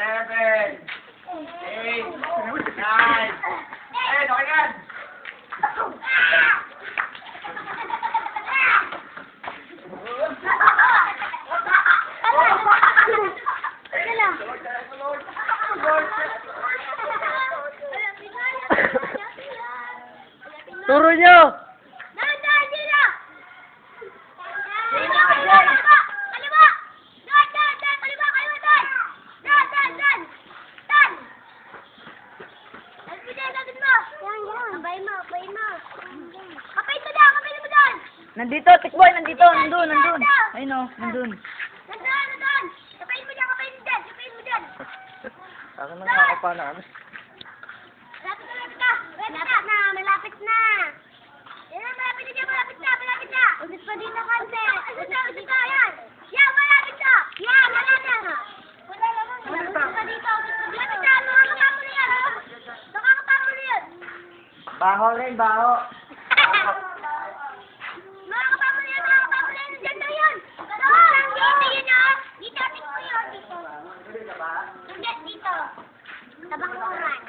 Seven. Eight. Nine. Ten. Okay na. Turo nyo! Malapit boy, nandito, nandun, nandun. Ayun o, nandun. Nandun, nandun! Kapain mo dyan, kapain mo dyan, kapain mo dyan! Ako na nakakapa na ano. Malapit na, malapit na! Malapit na, malapit na! Yan na, malapit na dyan, malapit na, malapit na! Ulit pa din na kanse! Ulit na, ulit na, yan! Yan, malapit na! Yan, malapit na! Wala naman, ulit pa dito, ulit pa dito! Malapit na, nakakapa mo na yan! oh. Nakakapa mo na yan! Baho rin, baho. ba? Hindi, dito. Sa Bakuran.